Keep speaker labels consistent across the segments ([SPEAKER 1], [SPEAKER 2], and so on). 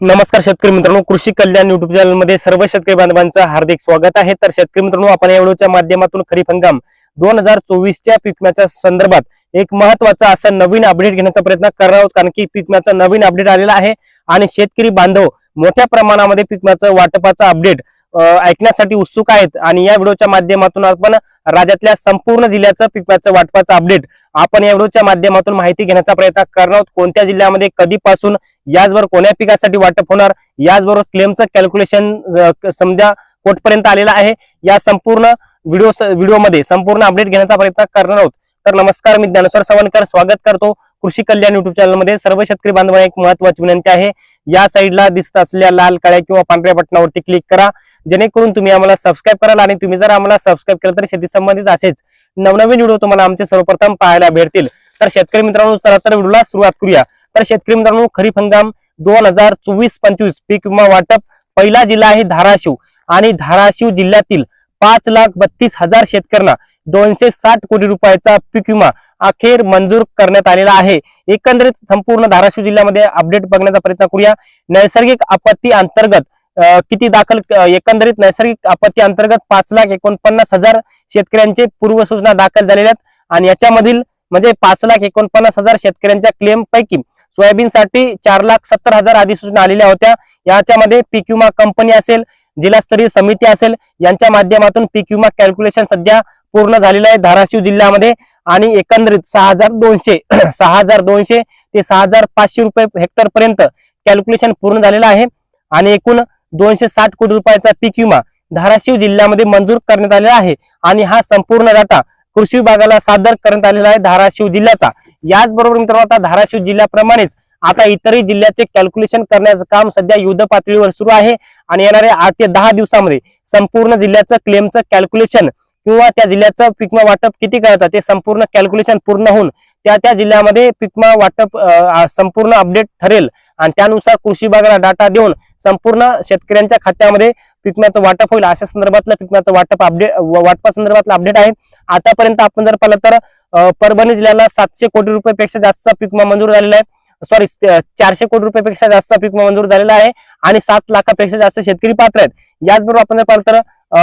[SPEAKER 1] नमस्कार शेतकरी मित्रांनो कृषी कल्याण युट्यूब चॅनलमध्ये सर्व शेतकरी बांधवांचं हार्दिक स्वागत आहे. तर शेतकरी मित्रांनो आपण या व्हिडिओच्या माध्यमातून खरीप हंगाम दोन हजार चोवीसच्या पिकम्याच्या संदर्भात एक महत्त्वाचा असा नवीन अपडेट घेण्याचा प्रयत्न करणार आहोत. कारण की पिकम्याचा नवीन अपडेट आलेला आहे आणि शेतकरी बांधव मोठ्या प्रमाणामध्ये पिकम्याचं वाटपाचा अपडेट ऐकण्यासाठी उत्सुक आहेत. आणि या व्हिडिओच्या माध्यमातून आपण राज्यातल्या संपूर्ण जिल्ह्याचं पिकाचं वाटपाचं अपडेट आपण या व्हिडिओच्या माध्यमातून माहिती घेण्याचा प्रयत्न करणार आहोत. कोणत्या जिल्ह्यामध्ये कधीपासून याचबरोबर कोण्या पिकासाठी वाटप होणार याचबरोबर क्लेमचं कॅल्क्युलेशन समजा कोटपर्यंत आलेलं आहे या संपूर्ण व्हिडिओ व्हिडिओमध्ये संपूर्ण अपडेट घेण्याचा प्रयत्न करणार आहोत. तर नमस्कार मी ज्ञानेश्वर सवणकर स्वागत करतो कृषी कल्याण युट्यूब चॅनलमध्ये सर्व शेतकरी बांधवांना एक महत्वाची विनंती आहे. या साईडला दिसत असलेल्या लाल काळ्या किंवा पांढऱ्या बटनावरती क्लिक करा. जेणेकरून तुम्ही आम्हाला सबस्क्राईब कराल आणि तुम्ही जर आम्हाला सबस्क्राईब केलं तर शेती संबंधित असेच नवनवीन व्हिडिओ तुम्हाला आमचे सर्वप्रथम पाहायला भेटतील. तर शेतकरी मित्रांनो चला तर व्हिडिओला सुरुवात करूया. तर शेतकरी मित्रांनो खरीप हंगाम दोन हजार चोवीस पंचवीस पीक विमा वाटप पहिला जिल्हा आहे धाराशिव. आणि धाराशिव जिल्ह्यातील पाच लाख बत्तीस हजार शेतकऱ्यांना दोनशे साठ कोटी रुपयाचा पीक विमा अखेर मंजूर करण्यात आलेला आहे. एकंदरीत संपूर्ण धाराशिव जिल्ह्यामध्ये अपडेट बघण्याचा प्रयत्न करूया. नैसर्गिक आपत्ती अंतर्गत किती दाखल एकंदरीत नैसर्गिक आपत्ती अंतर्गत पाच लाख एकोणपन्नास हजार शेतकऱ्यांचे पूर्वसूचना दाखल झालेल्या आहेत. आणि याच्यामधील म्हणजे पाच लाख एकोणपन्नास हजार शेतकऱ्यांच्या क्लेम पैकी सोयाबीनसाठी चार लाख सत्तर हजार अधिसूचना आलेल्या होत्या. याच्यामध्ये पीक विमा कंपनी असेल जिल्हास्तरीय समिती असेल यांच्या माध्यमातून पीक विमा कॅल्क्युलेशन सध्या पूर्ण झालेलं आहे धाराशिव जिल्ह्यामध्ये आणि एकंदरीत सहा हजार दोनशे सहा हजार दोनशे ते सहा हजार पाचशे रुपये हेक्टर पर्यंत कॅल्क्युलेशन पूर्ण झालेलं आहे. आणि एकूण दोनशे साठ कोटी रुपयाचा पीक विमा धाराशिव जिल्ह्यामध्ये मंजूर करण्यात आलेला आहे. आणि हा संपूर्ण डाटा कृषी विभागाला सादर करण्यात आलेला आहे धाराशिव जिल्ह्याचा. याचबरोबर मित्रांनो आता धाराशिव जिल्ह्याप्रमाणेच आता इतरही जिल्ह्याचे कॅल्क्युलेशन करण्याचं काम सध्या युद्ध पातळीवर सुरू आहे. आणि येणाऱ्या आठ ते दहा दिवसामध्ये संपूर्ण जिल्ह्याचं क्लेमचं कॅल्क्युलेशन किंवा त्या जिल्ह्याचं पिकमा वाटप किती करायचं ते संपूर्ण कॅल्क्युलेशन पूर्ण होऊन त्या त्या जिल्ह्यामध्ये पिकमा वाटप संपूर्ण अपडेट ठरेल. आणि त्यानुसार कृषी विभागाला डाटा देऊन संपूर्ण शेतकऱ्यांच्या खात्यामध्ये पिकम्याचं वाटप होईल. अशा संदर्भातलं पिकम्याचं वाटप अपडेट वाटपा संदर्भातला अपडेट आहे. आतापर्यंत आपण जर पाहिलं तर परभणी जिल्ह्याला सातशे कोटी रुपयापेक्षा जास्त पिकमा मंजूर झालेला आहे. सॉरी चारशे कोटी रुपयापेक्षा जास्त पीक मंजूर झालेला आहे. आणि सात लाखापेक्षा जास्त शेतकरी पात्र आहेत. याचबरोबर आपण जर पाहिलं तर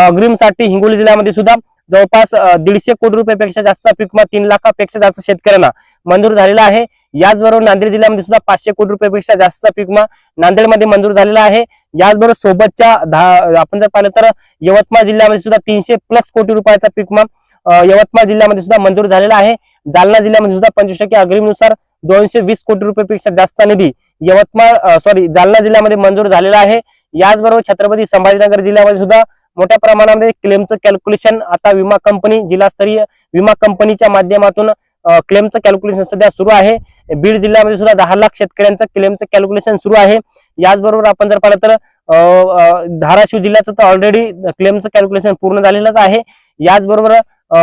[SPEAKER 1] अग्रिमसाठी हिंगोली जिल्ह्यामध्ये सुद्धा जवळपास दीडशे कोटी रुपयापेक्षा जास्त पीक विमा तीन लाखापेक्षा जास्त शेतकऱ्यांना मंजूर झालेला आहे. याचबरोबर नांदेड जिल्ह्यामध्ये सुद्धा पाचशे कोटी रुपयापेक्षा जास्त पीक विमा नांदेडमध्ये मंजूर झालेला आहे. याचबरोबर सोबतच्या आपण जर पाहिलं तर यवतमाळ जिल्ह्यामध्ये सुद्धा तीनशे प्लस कोटी रुपयाचा पीक विमा यवतमाळ जिल्ह्यामध्ये सुद्धा मंजूर झालेला आहे. जालना जिल्ह्यामध्ये सुद्धा पंचवीस टक्के अग्रिमनुसार दोनशे वीस कोटी रुपयापेक्षा जास्त निधी यवतमाळ सॉरी जालना जिल्ह्यामध्ये मंजूर झालेला आहे. याचबरोबर छत्रपती संभाजीनगर जिल्ह्यामध्ये सुद्धा मोठ्या प्रमाणामध्ये क्लेमचं कॅल्क्युलेशन आता विमा कंपनी जिल्हास्तरीय विमा कंपनीच्या माध्यमातून क्लेमचं कॅल्क्युलेशन सध्या सुरू आहे. बीड जिल्ह्यामध्ये सुद्धा दहा लाख शेतकऱ्यांचं क्लेमचं कॅल्क्युलेशन सुरू आहे. याचबरोबर आपण जर पाहिलं तर धाराशिव जिल्ह्याचं तर ऑलरेडी क्लेमचं कॅल्क्युलेशन पूर्ण झालेलंच आहे. याचबरोबर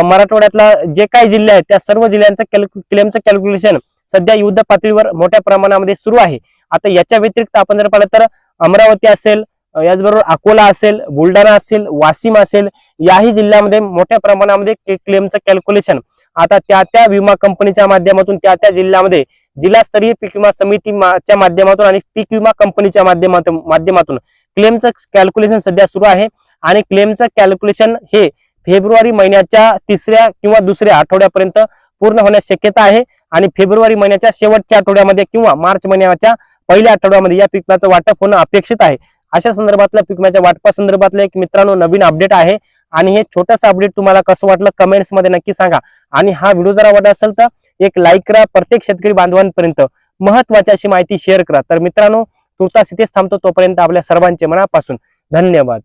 [SPEAKER 1] मराठवाड्यातला जे काही जिल्हे आहेत त्या सर्व जिल्ह्यांचं क्लेमचं कॅल्क्युलेशन सध्या युद्ध पातळीवर मोठ्या प्रमाणामध्ये सुरू आहे. आता याच्या व्यतिरिक्त आपण जर पाहिलं तर अमरावती असेल याचबरोबर अकोला असेल बुलढाणा असेल वाशिम असेल याही जिल्ह्यामध्ये मोठ्या प्रमाणामध्ये क्लेमचं कॅल्क्युलेशन आता त्या त्या विमा कंपनीच्या माध्यमातून त्या त्या जिल्ह्यामध्ये जिल्हास्तरीय पीक विमा समितीच्या माध्यमातून आणि पीक विमा कंपनीच्या माध्यमातून माध्यमातून क्लेमचं कॅल्क्युलेशन सध्या सुरू आहे. आणि क्लेमचं कॅल्क्युलेशन हे फेब्रुवारी महिन्याच्या तिसऱ्या किंवा दुसऱ्या आठवड्यापर्यंत पूर्ण होण्यास शक्यता आहे. आणि फेब्रुवारी महिन्याच्या शेवटच्या आठवड्यामध्ये किंवा मार्च महिन्याच्या पहिल्या आठवड्यामध्ये या पिकाचं वाटप होणं अपेक्षित आहे. अशा संदर्भातल्या पिकम्याच्या वाटपा संदर्भातलं एक मित्रांनो नवीन अपडेट आहे. आणि हे छोटंसं अपडेट तुम्हाला कसं वाटलं कमेंट्समध्ये नक्की सांगा. आणि हा व्हिडिओ जर आवडला असेल तर एक लाईक करा. प्रत्येक शेतकरी बांधवांपर्यंत महत्वाची अशी माहिती शेअर करा. तर मित्रांनो तुर्तास इथेच थांबतो तोपर्यंत आपल्या सर्वांचे मनापासून धन्यवाद.